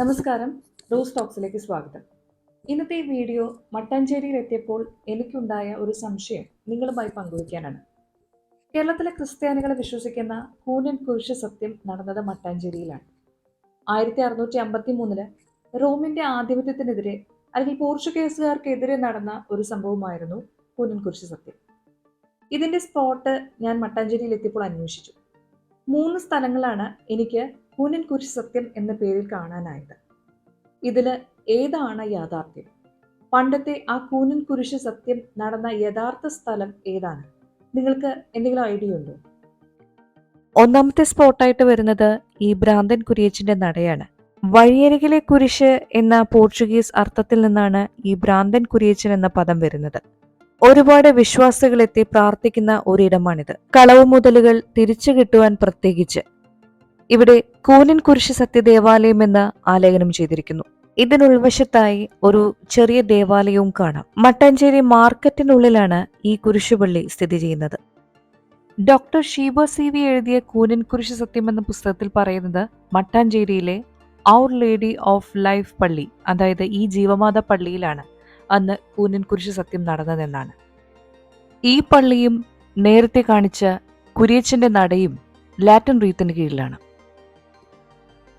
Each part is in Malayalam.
നമസ്കാരം. റോസ് ടോക്സിലേക്ക് സ്വാഗതം. ഇന്നത്തെ വീഡിയോ മട്ടാഞ്ചേരിയിൽ എത്തിയപ്പോൾ എനിക്കുണ്ടായ ഒരു സംശയം നിങ്ങളുമായി പങ്കുവയ്ക്കാനാണ്. കേരളത്തിലെ ക്രിസ്ത്യാനികളെ വിശ്വസിക്കുന്ന കൂനൻ പുരുഷ സത്യം നടന്നത് മട്ടാഞ്ചേരിയിലാണ്. ആയിരത്തി അറുന്നൂറ്റി അമ്പത്തി മൂന്നിൽ റോമിന്റെ ആധിപത്യത്തിനെതിരെ അല്ലെങ്കിൽ പോർച്ചുഗീസുകാർക്കെതിരെ നടന്ന ഒരു സംഭവമായിരുന്നു കൂനൻ കുരിശ് സത്യം. ഇതിന്റെ സ്പോട്ട് ഞാൻ മട്ടാഞ്ചേരിയിൽ എത്തിയപ്പോൾ അന്വേഷിച്ചു. മൂന്ന് സ്ഥലങ്ങളാണ് എനിക്ക് കൂനൻ കുരിശ് സത്യം എന്ന പേരിൽ കാണാനായത്. ഇതിൽ ഏതാണ് യാഥാർത്ഥ്യം? പണ്ടത്തെ ആ കൂനൻ കുരിശ് സത്യം നടന്ന യഥാർത്ഥ സ്ഥലം ഏതാണ്? നിങ്ങൾക്ക് എന്തെങ്കിലും ഐഡിയ ഉണ്ടോ? ഒന്നാമത്തെ സ്പോട്ടായിട്ട് വരുന്നത് ഈ ഭ്രാന്തൻ കുരിയച്ചിന്റെ നടയാണ്. വഴിയരികിലെ കുരിശ് എന്ന പോർച്ചുഗീസ് അർത്ഥത്തിൽ നിന്നാണ് ഈ ഭ്രാന്തൻ കുരിയച്ചൻ എന്ന പദം വരുന്നത്. ഒരുപാട് വിശ്വാസികളെത്തി പ്രാർത്ഥിക്കുന്ന ഒരിടമാണിത്. കളവ് മുതലുകൾ തിരിച്ചു കിട്ടുവാൻ പ്രത്യേകിച്ച് ഇവിടെ കൂനൻ കുരിശ് സത്യ ദേവാലയം എന്ന് ആലേഖനം ചെയ്തിരിക്കുന്നു. ഇതിനുൾവശത്തായി ഒരു ചെറിയ ദേവാലയവും കാണാം. മട്ടാഞ്ചേരി മാർക്കറ്റിനുള്ളിലാണ് ഈ കുരിശുപള്ളി സ്ഥിതി ചെയ്യുന്നത്. ഡോക്ടർ ഷീബ സി വി എഴുതിയ കൂനൻ കുരിശ് സത്യം എന്ന പുസ്തകത്തിൽ പറയുന്നത് മട്ടാഞ്ചേരിയിലെ ഔർ ലേഡി ഓഫ് ലൈഫ് പള്ളി അതായത് ഈ ജീവമാത പള്ളിയിലാണ് അന്ന് കൂനൻ കുരിശ് സത്യം നടന്നതെന്നാണ്. ഈ പള്ളിയും നേരത്തെ കാണിച്ച കുരിയച്ചന്റെ നടയും ലാറ്റിൻ റീത്തിന് കീഴിലാണ്.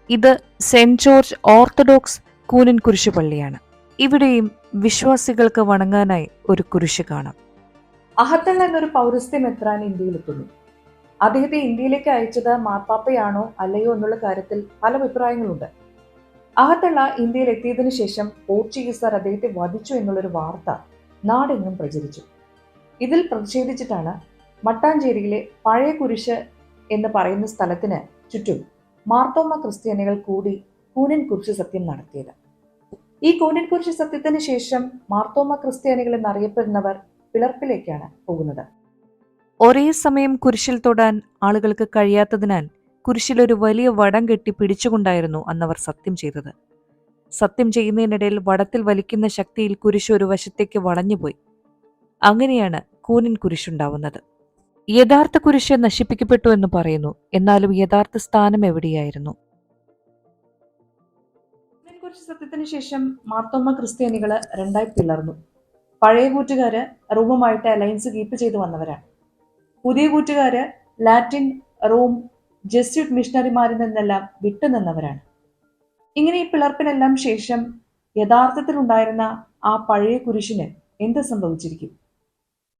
ഇത് സെന്റ് ജോർജ് ഓർത്തഡോക്സ് കൂനൻ കുരിശ് പള്ളിയാണ്. ഇവിടെയും വിശ്വാസികൾക്ക് വണങ്ങാനായി ഒരു കുരിശ് കാണാം. അഹത്തൽ എന്നൊരു പൗരസ്ത്യ മെത്രാൻ ഇന്ത്യയിലെത്തുന്നു അദ്ദേഹത്തെ ഇന്ത്യയിലേക്ക് അയച്ചത് മാർപ്പാപ്പയാണോ അല്ലയോ എന്നുള്ള കാര്യത്തിൽ പല അഭിപ്രായങ്ങളുണ്ട്. അഹത്തള്ള ഇന്ത്യയിൽ എത്തിയതിനു ശേഷം പോർച്ചുഗീസുകാർ അദ്ദേഹത്തെ വധിച്ചു എന്നുള്ളൊരു വാർത്ത നാടെങ്ങും പ്രചരിച്ചു. ഇതിൽ പ്രതിഷേധിച്ചിട്ടാണ് മട്ടാഞ്ചേരിയിലെ പഴയ കുരിശ് എന്ന് പറയുന്ന സ്ഥലത്തിന് ചുറ്റും മാർത്തോമ ക്രിസ്ത്യാനികൾ കൂടി കൂനൻ കുരിശ് സത്യം നടത്തിയത്. ഈ കൂനൻ കുരിശ് സത്യത്തിന് ശേഷം മാർത്തോമ ക്രിസ്ത്യാനികൾ എന്നറിയപ്പെടുന്നവർ പിളർപ്പിലേക്കാണ് പോകുന്നത്. ഒരേ സമയം കുരിശിൽ തൊടാൻ ആളുകൾക്ക് കഴിയാത്തതിനാൽ കുരിശിൽ ഒരു വലിയ വടം കെട്ടി പിടിച്ചുകൊണ്ടായിരുന്നു അന്നവർ സത്യം ചെയ്തത്. സത്യം ചെയ്യുന്നതിനിടയിൽ വടത്തിൽ വലിക്കുന്ന ശക്തിയിൽ കുരിശ് ഒരു വശത്തേക്ക് വളഞ്ഞുപോയി. അങ്ങനെയാണ് കൂനൻ കുരിശുണ്ടാവുന്നത് യഥാർത്ഥ കുരിശ് നശിപ്പിക്കപ്പെട്ടു എന്ന് പറയുന്നു. എന്നാലും യഥാർത്ഥ സ്ഥാനം എവിടെയായിരുന്നു? കൂനൻ സത്യത്തിന് ശേഷം മാർത്തോമ്മ ക്രിസ്ത്യാനികൾ രണ്ടായി പിളർന്നു. പഴയ കൂറ്റുകാര് റോമുമായിട്ട് അലയൻസ് കീപ്പ് ചെയ്തു വന്നവരാണ്. പുതിയ കൂറ്റുകാര് ലാറ്റിൻ റോം ജെസ്യൂട്ട് മിഷണറിമാരിൽ നിന്നെല്ലാം വിട്ടുനിന്നവരാണ് ഇങ്ങനെ ഈ പിളർപ്പിനെല്ലാം ശേഷം യഥാർത്ഥത്തിൽ ഉണ്ടായിരുന്ന ആ പഴയ കുരിശിന് എന്ത് സംഭവിച്ചിരിക്കും?